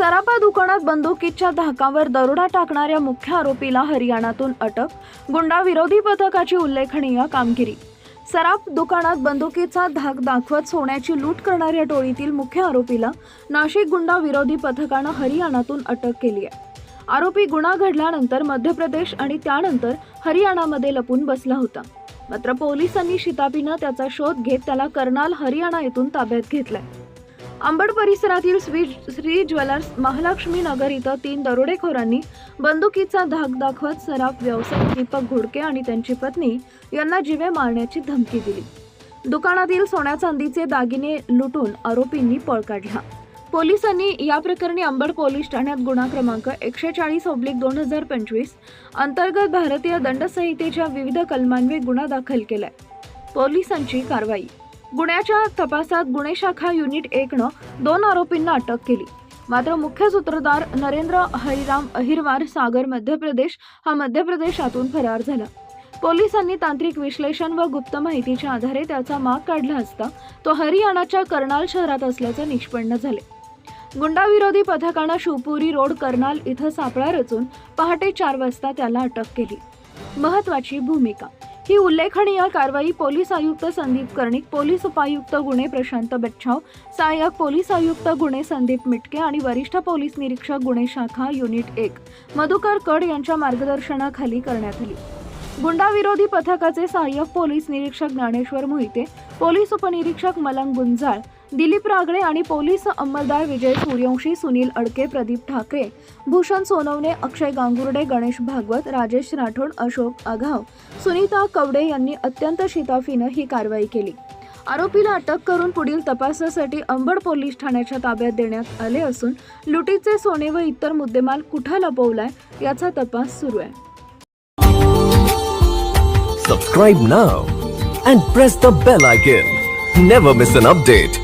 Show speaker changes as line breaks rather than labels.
सराफा दुकानात बंदुकीच्या धाकावर दरोडा टाकणाऱ्या मुख्य आरोपीला हरियाणातून अटक गुंडा विरोधी पथकाची उल्लेखनीय कामगिरी. सराफ दुकानात बंदुकीचा धाक दाखवत सोन्याची लूट करणाऱ्या टोळीतील मुख्य आरोपीला नाशिक गुंडा विरोधी पथकानं हरियाणातून अटक केली आहे. आरोपी गुन्हा घडल्यानंतर मध्य प्रदेश आणि त्यानंतर हरियाणामध्ये लपून बसला होता. मात्र पोलिसांनी शितापीनं त्याचा शोध घेत त्याला कर्नाल हरियाणा येथून ताब्यात घेतलाय. अंबड परिसरातील श्री श्री ज्वेलर्स महालक्ष्मी नगर इथं तीन दरोडेखोरांनी बंदुकीचा धाक दाखवत सराफ व्यावसायिक दीपक घोडके आणि त्यांची पत्नी यांना जिवे मारण्याची धमकी दिली. दुकानातील सोन्या चांदीचे दागिने लुटून आरोपींनी पळ काढला. पोलिसांनी या प्रकरणी अंबड पोलीस ठाण्यात गुन्हा क्रमांक एकशे चाळीस ओब्लिक दोन हजार पंचवीस अंतर्गत भारतीय दंडसंहितेच्या विविध कलमांवे गुन्हा दाखल केलाय. पोलिसांची कारवाई गुन्ह्याच्या तपासात गुन्हे शाखा युनिट एकनं दोन आरोपींना अटक केली. मात्र मुख्य सूत्रधार नरेंद्र हरिराम अहिरवार सागर मध्य प्रदेश हा मध्य प्रदेशातून फरार झाला. पोलिसांनी तांत्रिक विश्लेषण व गुप्त माहितीच्या आधारे त्याचा माग काढला असता तो हरियाणाच्या कर्नाल शहरात असल्याचे निष्पन्न झाले. गुंडाविरोधी पथकानं शिवपुरी रोड कर्नाल इथं सापळा रचून पहाटे चार वाजता त्याला अटक केली. महत्वाची भूमिका ही उल्लेखनीय कारवाई पोलीस आयुक्त संदीप कर्णिक पोलीस उपायुक्त गुन्हे प्रशांत बच्छाव सहाय्यक पोलीस आयुक्त गुन्हे संदीप मिटके आणि वरिष्ठ पोलीस निरीक्षक गुन्हे शाखा युनिट एक. मधुकर कड यांच्या मार्गदर्शनाखाली करण्यात आली. गुंडाविरोधी पथकाचे सहाय्यक पोलीस निरीक्षक ज्ञानेश्वर मोहिते पोलीस उपनिरीक्षक मलंग गुंजाळ दिलीप रागडे आणि पोलीस अंमलदार विजय सूर्यवंशी सुनील अडके प्रदीप ठाकरे भूषण सोनवणे अक्षय गांगुर्डे गणेश भागवत राजेश राठोड अशोक आघाव सुनीता कवडे यांनी अत्यंत शिताफीनं ही कारवाई केली आरोपीला अटक करून पुढील तपासासाठी अंबड पोलीस ठाण्याच्या ताब्यात देण्यात आले असून लुटीचे सोने व इतर मुद्देमाल कुठं लपवलाय याचा तपास सुरू आहे
Subscribe now and press the bell icon. Never miss an update.